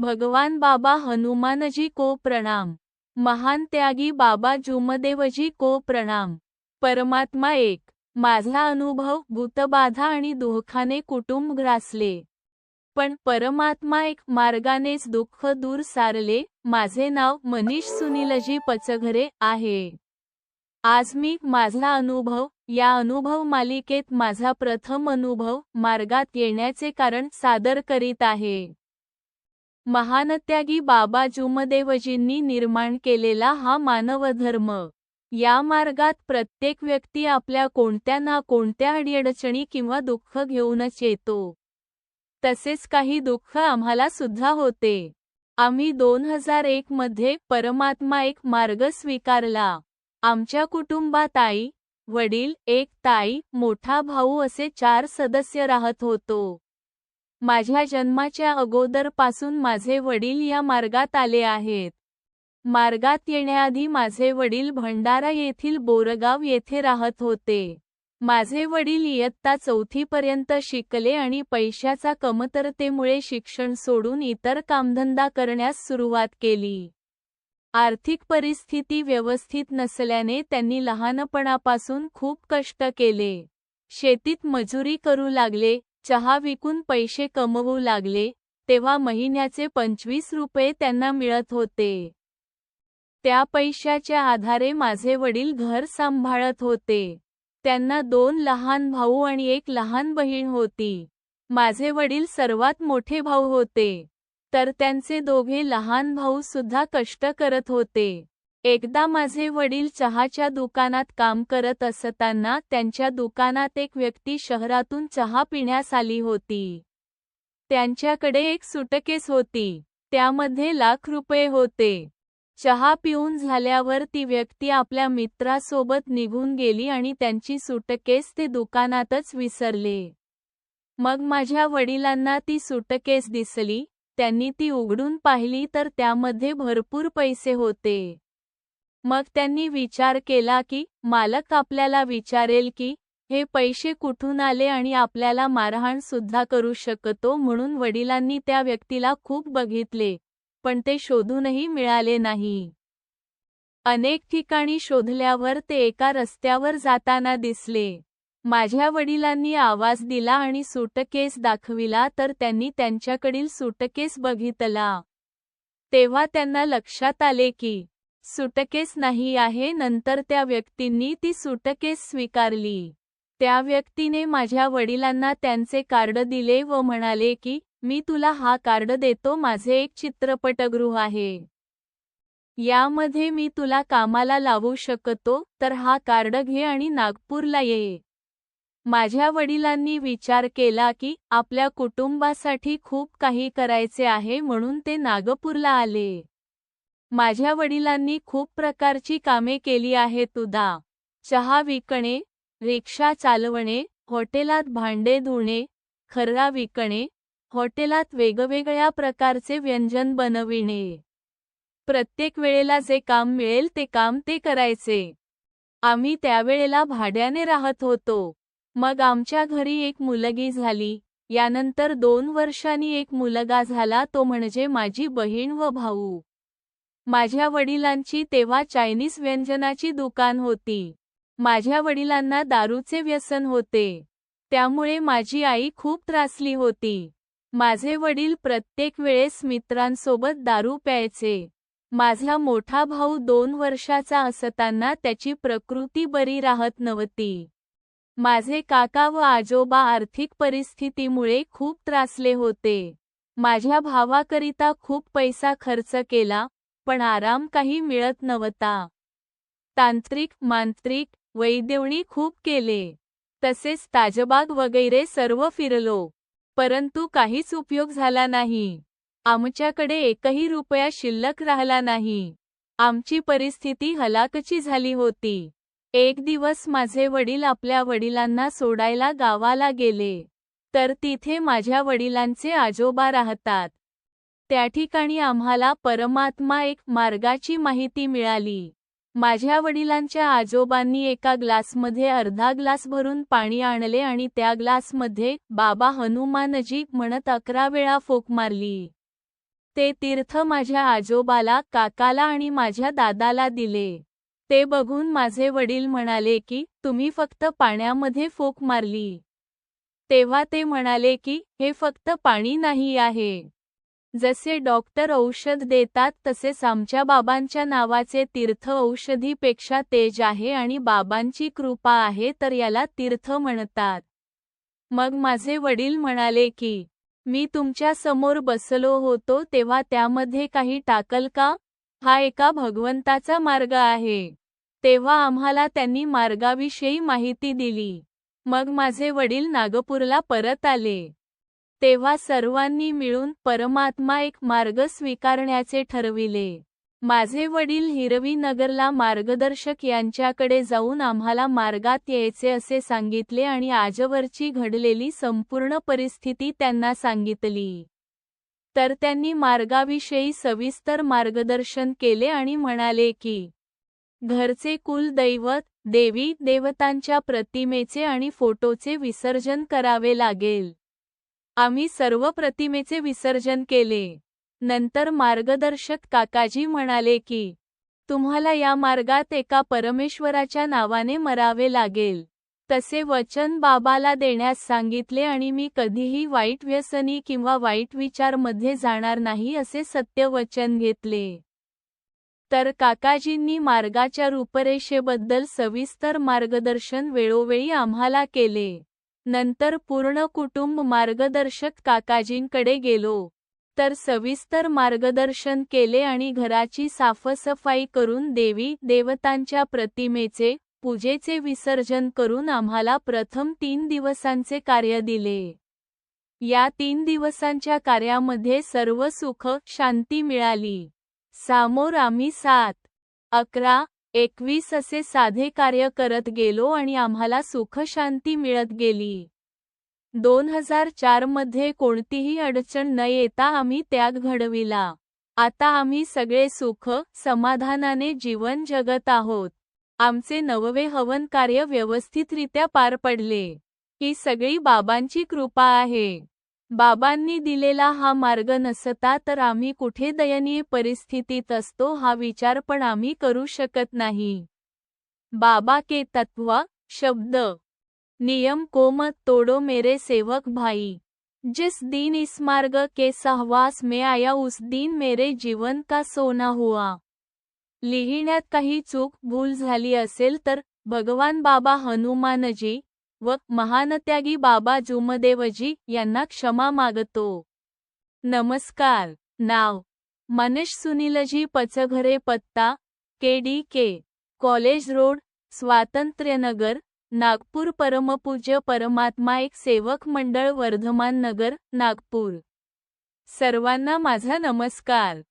भगवान बाबा हनुमानजी को प्रणाम. महान त्यागी बाबा जुमदेवजी को प्रणाम. परमात्मा एक. माझा अनुभव भूतबाधा आणि दुःखाने कुटुंब ग्रासले. पण परमात्मा एक मार्गानेच दुःख दूर सारले. माझे नाव मनीष सुनीलजी पचघरे आहे. आज मी माझा अनुभव या अनुभव मालिकेत माझा प्रथम अनुभव मार्गात येण्याचे कारण सादर करीत आहे. महानत्यागी बाबा जुमदेवजींनी निर्माण केलेला हा मानवधर्म. या मार्गात प्रत्येक व्यक्ती आपल्या कोणत्या ना कोणत्या अडीअडचणी किंवा दुःख घेऊनच येतो. तसेच काही दुःख आम्हाला सुद्धा होते. आम्ही दोन हजार एक मध्ये परमात्मा एक मार्ग स्वीकारला. आमच्या कुटुंबात आई वडील एक ताई मोठा भाऊ असे चार सदस्य राहत होतो. माझ्या जन्माच्या अगोदरपासून माझे वडील या मार्गात आले आहेत. मार्गात येण्याआधी माझे वडील भंडारा येथील बोरगाव येथे राहत होते. माझे वडील इयत्ता चौथीपर्यंत शिकले आणि पैशाचा कमतरतेमुळे शिक्षण सोडून इतर कामधंदा करण्यास सुरुवात केली. आर्थिक परिस्थिती व्यवस्थित नसल्याने त्यांनी लहानपणापासून खूप कष्ट केले. शेतीत मजुरी करू लागले चहा विकून पैसे कमवू लागले तेव्हा महिन्याचे पंचवीस रुपये त्यांना मिळत होते. त्या पैशाच्या आधारे माझे वडील घर सांभाळत होते. त्यांना दोन लहान भाऊ आणि एक लहान बहीण होती. माझे वडील सर्वात मोठे भाऊ होते. तर त्यांचे दोघे लहान भाऊ सुद्धा कष्ट करत होते. एकदा माझे वडील चहाच्या दुकानात काम करत असताना त्यांच्या दुकानात एक व्यक्ती शहरातून चहा पिण्यास आली होती. त्यांच्याकडे एक सुटकेस होती. त्यामध्ये लाख रुपये होते. चहा पिऊन झाल्यावर ती व्यक्ती आपल्या मित्रासोबत निघून गेली आणि त्यांची सुटकेस ते दुकानातच विसरले. मग माझ्या वडिलांना ती सुटकेस दिसली. त्यांनी ती उघडून पाहिली तर त्यामध्ये भरपूर पैसे होते. मग त्यांनी विचार केला की मालक आपल्याला विचारेल की हे पैसे कुठून आले आणि आपल्याला मारहाण सुद्धा करू शकतो म्हणून वडिलांनी त्या व्यक्तीला खूप बघितले पण ते शोधूनही मिळाले नाही. अनेक ठिकाणी शोधल्यावर ते एका रस्त्यावर जाताना दिसले. माझ्या वडिलांनी आवाज दिला आणि सुटकेस दाखविला तर त्यांनी त्यांच्याकडील सुटकेस बघितला. तेव्हा त्यांना लक्षात आले की सुटकेस नाही आहे नंतर त्या व्यक्तींनी ती सुटकेस स्वीकारली. त्या व्यक्तीने माझ्या वडिलांना त्यांचे कार्ड दिले व म्हणाले की मी तुला हा कार्ड देतो माझे एक चित्रपटगृह आहे. यामध्ये मी तुला कामाला लावू शकतो तर हा कार्ड घे आणि नागपूरला ये. माझ्या वडिलांनी विचार केला की आपल्या कुटुंबासाठी खूप काही करायचे आहे म्हणून ते नागपूरला आले. माझ्या वडिलांनी खूप प्रकारची कामे केली आहेत उदा. चहा विकणे रिक्षा चालवणे हॉटेलात भांडे धुणे खर्रा विकणे हॉटेलात वेगवेगळ्या प्रकारचे व्यंजन बनविणे. प्रत्येक वेळेला जे काम मिळेल ते काम ते करायचे. आम्ही त्यावेळेला भाड्याने राहत होतो. मग आमच्या घरी एक मुलगी झाली. यानंतर दोन वर्षांनी एक मुलगा झाला तो म्हणजे माझी बहीण व भाऊ. माझ्या वडिलांची तेव्हा चायनीज व्यंजनाची दुकान होती. माझ्या वडिलांना दारूचे व्यसन होते. त्यामुळे माझी आई खूप त्रासली होती. माझे वडील प्रत्येक वेळेस मित्रांसोबत दारू प्यायचे. माझा मोठा भाऊ दोन वर्षाचा असताना त्याची प्रकृती बरी राहत नव्हती. माझे काका व आजोबा आर्थिक परिस्थितीमुळे खूप त्रासले होते. माझ्या भावाकरिता खूप पैसा खर्च केला पण आराम काही मिळत नव्हता. तांत्रिक मांत्रिक वैदेवणी खूप केले. तसेच ताजबाग वगैरे सर्व फिरलो. परंतु काहीच उपयोग झाला नाही. आमच्याकडे एकही रुपया शिल्लक राहिला नाही. आमची परिस्थिती हलाकची झाली होती. एक दिवस माझे वडील आपल्या वडिलांना सोडायला गावाला गेले. तर तिथे माझ्या वडिलांचे आजोबा राहतात. त्या ठिकाणी आम्हाला परमात्मा एक मार्गाची माहिती मिळाली. माझ्या वडिलांच्या आजोबांनी एका ग्लासमध्ये अर्धा ग्लास भरून पाणी आणले आणि त्या ग्लासमध्ये बाबा हनुमानजी म्हणत अकरा वेळा फोक मारली. ते तीर्थ माझ्या आजोबाला काकाला आणि माझ्या दादाला दिले. ते बघून माझे वडील म्हणाले की तुम्ही फक्त पाण्यामध्ये फोक मारली. तेव्हा ते म्हणाले की हे फक्त पाणी नाही आहे. जसे डॉक्टर औषध देतात तसेच आमच्या बाबांच्या नावाचे तीर्थ औषधीपेक्षा तेज आहे आणि बाबांची कृपा आहे तर याला तीर्थ म्हणतात. मग माझे वडील म्हणाले की मी तुमच्यासमोर बसलो होतो तेव्हा त्यामध्ये काही टाकल का? हा एका भगवंताचा मार्ग आहे. तेव्हा आम्हाला त्यांनी मार्गाविषयी माहिती दिली. मग माझे वडील नागपूरला परत आले. तेव्हा सर्वांनी मिळून परमात्मा एक मार्ग स्वीकारण्याचे ठरविले. माझे वडील हिरवी नगरला मार्गदर्शक यांच्याकडे जाऊन आम्हाला मार्गात यायचे असे सांगितले आणि आजवरची घडलेली संपूर्ण परिस्थिती त्यांना सांगितली. तर त्यांनी मार्गाविषयी सविस्तर मार्गदर्शन केले आणि म्हणाले की घरचे कुलदैवत देवी देवतांच्या प्रतिमेचे आणि फोटोचे विसर्जन करावे लागेल. आम्ही सर्व प्रतिमेचे विसर्जन केले. नंतर मार्गदर्शक काकाजी म्हणाले की तुम्हाला या मार्गात एका परमेश्वराच्या नावाने मरावे लागेल. तसे वचन बाबाला देण्यास सांगितले आणि मी कधीही वाईट व्यसनी किंवा वाईट विचारमध्ये जाणार नाही असे सत्य वचन घेतले. तर काकाजींनी मार्गाच्या रूपरेषेबद्दल सविस्तर मार्गदर्शन वेळोवेळी आम्हाला केले. नंतर पूर्ण कुटुंब मार्गदर्शक काकाजींकडे गेलो. तर सविस्तर मार्गदर्शन केले आणि घराची साफसफाई करून देवी देवतांच्या प्रतिमेचे पूजेचे विसर्जन करून आम्हाला प्रथम तीन दिवसांचे कार्य दिले. या तीन दिवसांच्या कार्यामध्ये सर्व सुख शांती मिळाली. सामोर आम्ही सात अकरा एकवीस असे साधे कार्य करत गेलो आणि आम्हाला सुखशांती मिळत गेली. दोन हजार चारमध्ये कोणतीही अडचण न येता आम्ही त्याग घडविला. आता आम्ही सगळे सुख समाधानाने जीवन जगत आहोत. आमचे नववे हवन कार्य व्यवस्थितरित्या पार पडले. ही सगळी बाबांची कृपा आहे. बाबांनी दिलेला हा मार्ग नसता तर आम्ही कुठे दयनीय परिस्थितीत असतो हा विचार पण आम्ही करू शकत नाही. बाबा के तत्व शब्द. नियम को मत तोडो मेरे सेवक भाई. जिस दिन इस मार्ग के सहवास में आया उस दिन मेरे जीवन का सोना हुआ. लिहिण्यात काही चूक भूल झाली असेल तर भगवान बाबा हनुमानजी व महानत्यागी बाबा जुमदेवजी यांना क्षमा मागतो. नमस्कार. नाव. मनीष सुनीलजी पचघरे पत्ता K D K college road Swatantryanagar Nagpur परमपूज्य परमात्मा एक सेवक मंडळ वर्धमान नगर नागपूर. सर्वांना माझा नमस्कार.